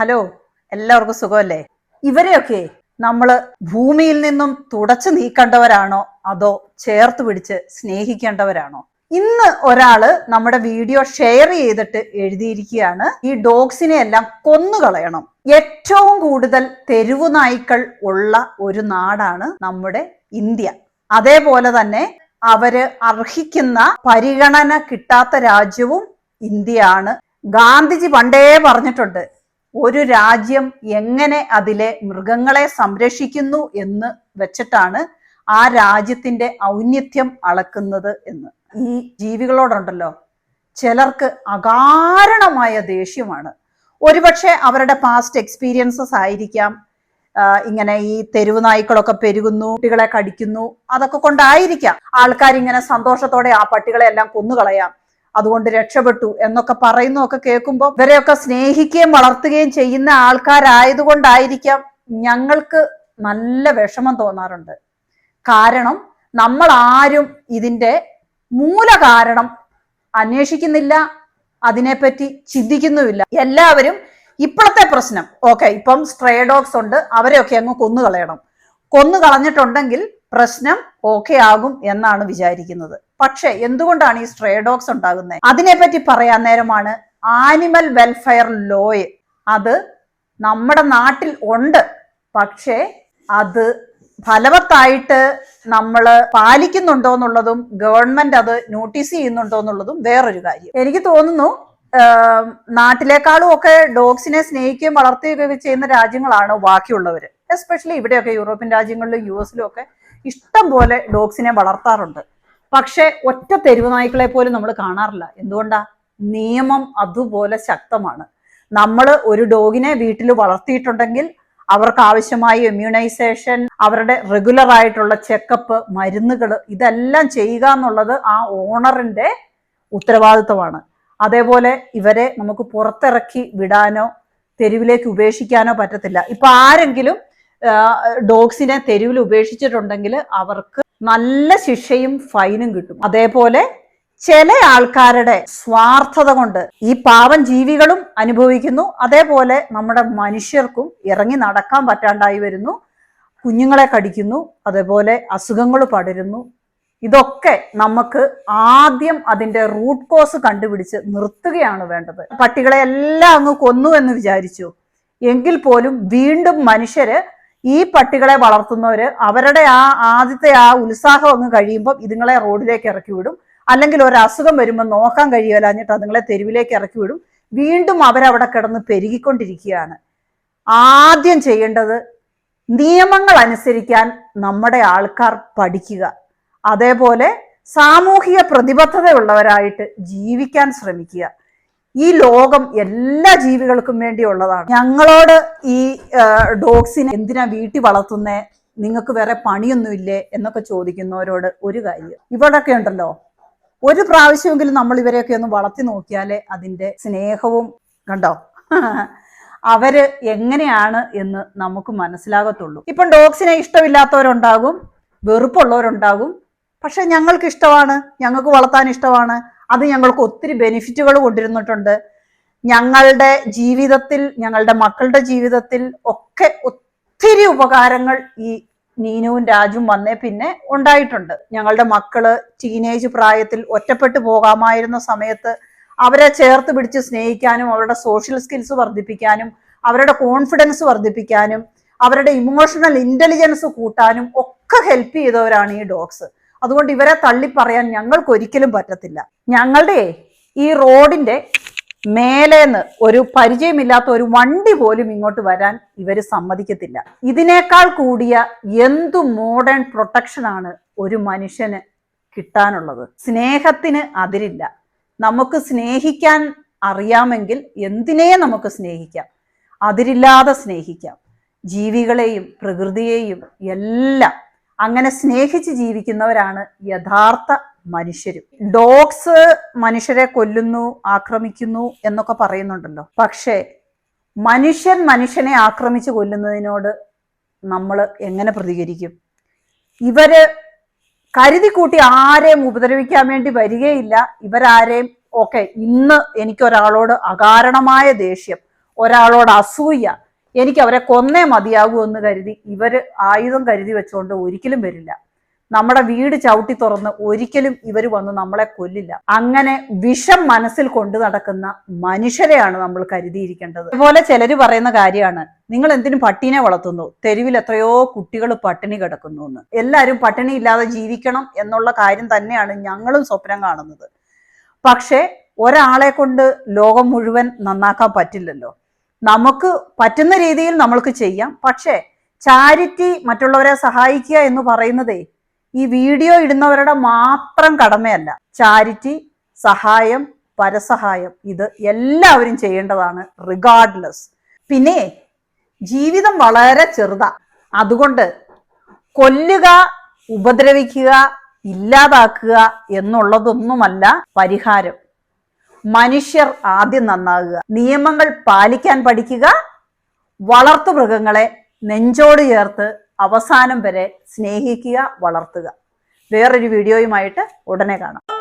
Hello എല്ലാവർക്കും സുഖമല്ലേ? ഇവരെയൊക്കെ നമ്മൾ ഭൂമിയിൽ നിന്നും തുടച്ചു നീക്കേണ്ടവരാണോ? അതോ ചേർത്ത് പിടിച്ച് സ്നേഹിക്കേണ്ടവരാണോ? ഇന്ന് ഒരാൾ നമ്മുടെ വീഡിയോ ഷെയർ ചെയ്തിട്ട് എഴുതിയിരിക്കുകയാണ്. ഈ ഡോഗ്സിനെ എല്ലാം കൊന്നുകളയണം. ഏറ്റവും കൂടുതൽ തെരുവു നായ്ക്കൾ ഉള്ള ഒരു നാടാണ് നമ്മുടെ ഇന്ത്യ. അതേപോലെ തന്നെ അവർ അർഹിക്കുന്ന പരിഗണന കിട്ടാത്ത രാജ്യവും ഇന്ത്യയാണ്. ഗാന്ധിജി പണ്ടേ പറഞ്ഞിട്ടുണ്ട് ഒരു രാജ്യം എങ്ങനെ അതിലെ മൃഗങ്ങളെ സംരക്ഷിക്കുന്നു എന്ന് വെച്ചിട്ടാണ് ആ രാജ്യത്തിന്റെ ഔന്നിത്യം അളക്കുന്നത് എന്ന്. ഈ ജീവികളോടുണ്ടല്ലോ ചിലർക്ക് അകാരണമായ ദേഷ്യമാണ്. ഒരുപക്ഷെ അവരുടെ പാസ്റ്റ് എക്സ്പീരിയൻസസ് ആയിരിക്കാം. ഇങ്ങനെ ഈ തെരുവ് നായ്ക്കളൊക്കെ പെരുകുന്നു കുട്ടികളെ കടിക്കുന്നു അതൊക്കെ കൊണ്ടായിരിക്കാം. ആൾക്കാർ ഇങ്ങനെ സന്തോഷത്തോടെ ആ പട്ടികളെ എല്ലാം കൊന്നുകളയാം. അതുകൊണ്ട് രക്ഷപ്പെട്ടു എന്നൊക്കെ പറയുന്നൊക്കെ കേൾക്കുമ്പോൾ ഇവരെയൊക്കെ സ്നേഹിക്കുകയും വളർത്തുകയും ചെയ്യുന്ന ആൾക്കാരായതുകൊണ്ടായിരിക്കാം ഞങ്ങൾക്ക് നല്ല വിഷമം തോന്നാറുണ്ട്. കാരണം നമ്മൾ ആരും ഇതിന്റെ മൂലകാരണം അന്വേഷിക്കുന്നില്ല അതിനെപ്പറ്റി ചിന്തിക്കുന്നുമില്ല. എല്ലാവരും ഇപ്പോഴത്തെ പ്രശ്നം. ഓക്കെ ഇപ്പം സ്ട്രേ ഡോഗ്സ് ഉണ്ട് അവരെയൊക്കെ അങ്ങ് കൊന്നുകളയണം. കൊന്നു കളഞ്ഞിട്ടുണ്ടെങ്കിൽ പ്രശ്നം ഓക്കെ ആകും എന്നാണ് വിചാരിക്കുന്നത്. പക്ഷെ എന്തുകൊണ്ടാണ് ഈ സ്ട്രേ ഡോഗ്സ് ഉണ്ടാകുന്നത് അതിനെപ്പറ്റി പറയാൻ നേരമാണ് ആനിമൽ വെൽഫെയർ ലോയ് അത് നമ്മുടെ നാട്ടിൽ ഉണ്ട്. പക്ഷേ അത് ഫലവത്തായിട്ട് നമ്മൾ പാലിക്കുന്നുണ്ടോ എന്നുള്ളതും ഗവൺമെന്റ് അത് നോട്ടീസ് ചെയ്യുന്നുണ്ടോ എന്നുള്ളതും വേറൊരു കാര്യം. എനിക്ക് തോന്നുന്നു നാട്ടിലേക്കാളും ഒക്കെ ഡോഗ്സിനെ സ്നേഹിക്കുകയും വളർത്തുകയൊക്കെ ചെയ്യുന്ന രാജ്യങ്ങളാണ് ബാക്കിയുള്ളവർ എസ്പെഷ്യലി ഇവിടെയൊക്കെ യൂറോപ്യൻ രാജ്യങ്ങളിലും യു എസിലും ഒക്കെ ഇഷ്ടം പോലെ ഡോഗ്സിനെ വളർത്താറുണ്ട്. പക്ഷെ ഒറ്റ തെരുവ് നായ്ക്കളെ പോലും നമ്മൾ കാണാറില്ല. എന്തുകൊണ്ടാ? നിയമം അതുപോലെ ശക്തമാണ്. നമ്മൾ ഒരു ഡോഗിനെ വീട്ടിൽ വളർത്തിയിട്ടുണ്ടെങ്കിൽ അവർക്ക് ആവശ്യമായ ഇമ്മ്യൂണൈസേഷൻ അവരുടെ റെഗുലർ ആയിട്ടുള്ള ചെക്കപ്പ് മരുന്നുകൾ ഇതെല്ലാം ചെയ്യുക എന്നുള്ളത് ആ ഓണറിന്റെ ഉത്തരവാദിത്വമാണ്. അതേപോലെ ഇവരെ നമുക്ക് പുറത്തിറക്കി വിടാനോ തെരുവിലേക്ക് ഉപേക്ഷിക്കാനോ പറ്റത്തില്ല. ഇപ്പൊ ആരെങ്കിലും ഡോഗ്സിനെ തെരുവിൽ ഉപേക്ഷിച്ചിട്ടുണ്ടെങ്കിൽ അവർക്ക് നല്ല ശിക്ഷയും ഫൈനും കിട്ടും. അതേപോലെ ചില ആൾക്കാരുടെ സ്വാർത്ഥത കൊണ്ട് ഈ പാവം ജീവികളും അനുഭവിക്കുന്നു. അതേപോലെ നമ്മുടെ മനുഷ്യർക്കും ഇറങ്ങി നടക്കാൻ പറ്റാണ്ടായി വരുന്നു. കുഞ്ഞുങ്ങളെ കടിക്കുന്നു. അതേപോലെ അസുഖങ്ങൾ പടരുന്നു. ഇതൊക്കെ നമുക്ക് ആദ്യം അതിന്റെ റൂട്ട് കോസ് കണ്ടുപിടിച്ച് നിർത്തുകയാണ് വേണ്ടത്. പട്ടികളെ എല്ലാം അങ്ങ് കൊന്നു എന്ന് വിചാരിച്ചു. എങ്കിൽ പോലും വീണ്ടും മനുഷ്യര് ഈ പട്ടികളെ വളർത്തുന്നവർ അവരുടെ ആ ആദ്യത്തെ ആ ഉത്സാഹം അങ്ങ് കഴിയുമ്പോൾ ഇതുങ്ങളെ റോഡിലേക്ക് ഇറക്കി വിടും. അല്ലെങ്കിൽ ഒരു അസുഖം വരുമ്പോൾ നോക്കാൻ കഴിയുമല്ലാഞ്ഞിട്ട് അതുങ്ങളെ തെരുവിലേക്ക് ഇറക്കി വിടും. വീണ്ടും അവരവിടെ കിടന്ന് പെരുകിക്കൊണ്ടിരിക്കുകയാണ്. ആദ്യം ചെയ്യേണ്ടത് നിയമങ്ങൾ അനുസരിക്കാൻ നമ്മുടെ ആൾക്കാർ പഠിക്കുക. അതേപോലെ സാമൂഹിക പ്രതിബദ്ധതയുള്ളവരായിട്ട് ജീവിക്കാൻ ശ്രമിക്കുക. ഈ ലോകം എല്ലാ ജീവികൾക്കും വേണ്ടിയുള്ളതാണ്. ഞങ്ങളോട് ഈ ഡോഗ്സിനെ എന്തിനാ വീട്ടിൽ വളർത്തുന്നേ? നിങ്ങൾക്ക് വേറെ പണിയൊന്നുമില്ലേ? എന്നൊക്കെ ചോദിക്കുന്നവരോട് ഒരു കാര്യം. ഇവിടൊക്കെ ഉണ്ടല്ലോ. ഒരു പ്രാവശ്യമെങ്കിലും നമ്മൾ ഇവരെയൊക്കെ ഒന്ന് വളർത്തി നോക്കിയാലേ അതിന്റെ സ്നേഹവും കണ്ടോ? അവർ എങ്ങനെയാണ് എന്ന് നമുക്ക് മനസ്സിലാകത്തുള്ളൂ. ഇപ്പം ഡോഗ്സിനെ ഇഷ്ടമില്ലാത്തവരുണ്ടാകും വെറുപ്പുള്ളവരുണ്ടാകും. പക്ഷെ ഞങ്ങൾക്ക് ഇഷ്ടമാണ് ഞങ്ങൾക്ക് വളർത്താൻ ഇഷ്ടമാണ്. അത് ഞങ്ങൾക്ക് ഒത്തിരി ബെനിഫിറ്റുകൾ കൊണ്ടിരുന്നിട്ടുണ്ട് ഞങ്ങളുടെ ജീവിതത്തിൽ ഞങ്ങളുടെ മക്കളുടെ ജീവിതത്തിൽ ഒക്കെ ഒത്തിരി ഉപകാരങ്ങൾ ഈ നീനുവും രാജും വന്നേ പിന്നെ ഉണ്ടായിട്ടുണ്ട്. ഞങ്ങളുടെ മക്കൾ ടീനേജ് പ്രായത്തിൽ ഒറ്റപ്പെട്ടു പോകാമായിരുന്ന സമയത്ത് അവരെ ചേർത്ത് പിടിച്ച് സ്നേഹിക്കാനും അവരുടെ സോഷ്യൽ സ്കിൽസ് വർദ്ധിപ്പിക്കാനും അവരുടെ കോൺഫിഡൻസ് വർദ്ധിപ്പിക്കാനും അവരുടെ ഇമോഷണൽ ഇന്റലിജൻസ് കൂട്ടാനും ഒക്കെ ഹെൽപ്പ് ചെയ്തവരാണ് ഈ ഡോഗ്സ് അതുകൊണ്ട് ഇവരെ തള്ളിപ്പറയാൻ ഞങ്ങൾക്ക് ഒരിക്കലും പറ്റത്തില്ല. ഞങ്ങളുടെ ഈ റോഡിന്റെ മേലേന്ന് ഒരു പരിചയമില്ലാത്ത ഒരു വണ്ടി പോലും ഇങ്ങോട്ട് വരാൻ ഇവർ സമ്മതിക്കത്തില്ല. ഇതിനേക്കാൾ കൂടിയ എന്തു മോഡേൺ പ്രൊട്ടക്ഷനാണ് ഒരു മനുഷ്യന് കിട്ടാനുള്ളത്? സ്നേഹത്തിന് അതിരില്ല. നമുക്ക് സ്നേഹിക്കാൻ അറിയാമെങ്കിൽ എന്തിനേ നമുക്ക് സ്നേഹിക്കാം. അതിരില്ലാതെ സ്നേഹിക്കാം. ജീവികളെയും പ്രകൃതിയെയും എല്ലാം അങ്ങനെ സ്നേഹിച്ച് ജീവിക്കുന്നവരാണ് യഥാർത്ഥ മനുഷ്യരും. ഡോഗ്സ് മനുഷ്യരെ കൊല്ലുന്നു ആക്രമിക്കുന്നു എന്നൊക്കെ പറയുന്നുണ്ടല്ലോ. പക്ഷേ മനുഷ്യൻ മനുഷ്യനെ ആക്രമിച്ച് കൊല്ലുന്നതിനോട് നമ്മൾ എങ്ങനെ പ്രതികരിക്കും? ഇവർ കരുതി കൂട്ടി ആരെയും ഉപദ്രവിക്കാൻ വേണ്ടി വരികയില്ല. ഇവരാരെയും ഓക്കെ ഇന്ന് എനിക്കൊരാളോട് അകാരണമായ ദേഷ്യം ഒരാളോട് അസൂയ എനിക്ക് അവരെ കൊന്നേ മതിയാകൂ എന്ന് കരുതി ഇവർ ആയുധം കരുതി വെച്ചുകൊണ്ട് ഒരിക്കലും വരില്ല. നമ്മുടെ വീട് ചവിട്ടി തുറന്ന് ഒരിക്കലും ഇവർ വന്ന് നമ്മളെ കൊല്ലില്ല. അങ്ങനെ വിഷം മനസ്സിൽ കൊണ്ടു നടക്കുന്ന മനുഷ്യരെയാണ് നമ്മൾ കരുതിയിരിക്കേണ്ടത്. അതുപോലെ ചിലർ പറയുന്ന കാര്യമാണ് നിങ്ങൾ എന്തിനും പട്ടീനെ വളർത്തുന്നു? തെരുവിൽ എത്രയോ കുട്ടികൾ പട്ടിണി കിടക്കുന്നു എന്ന്. എല്ലാവരും പട്ടിണി ഇല്ലാതെ ജീവിക്കണം എന്നുള്ള കാര്യം തന്നെയാണ് ഞങ്ങളും സ്വപ്നം കാണുന്നത്. പക്ഷേ ഒരാളെ കൊണ്ട് ലോകം മുഴുവൻ നന്നാക്കാൻ പറ്റില്ലല്ലോ. നമുക്ക് പറ്റുന്ന രീതിയിൽ നമ്മൾക്ക് ചെയ്യാം. പക്ഷേ ചാരിറ്റി മറ്റുള്ളവരെ സഹായിക്കുക എന്ന് പറയുന്നതേ ഈ വീഡിയോ ഇടുന്നവരുടെ മാത്രം കടമയല്ല. ചാരിറ്റി സഹായം പരസഹായം ഇത് എല്ലാവരും ചെയ്യേണ്ടതാണ് റിഗാർഡ്ലെസ് പിന്നെ ജീവിതം വളരെ ചെറുതാ. അതുകൊണ്ട് കൊല്ലുക ഉപദ്രവിക്കുക ഇല്ലാതാക്കുക എന്നുള്ളതൊന്നുമല്ല പരിഹാരം. മനുഷ്യർ ആദ്യം നന്നാകുക. നിയമങ്ങൾ പാലിക്കാൻ പഠിക്കുക. വളർത്തു മൃഗങ്ങളെ നെഞ്ചോട് ചേർത്ത് അവസാനം വരെ സ്നേഹിക്കുക വളർത്തുക. വേറൊരു വീഡിയോയുമായിട്ട് ഉടനെ കാണാം.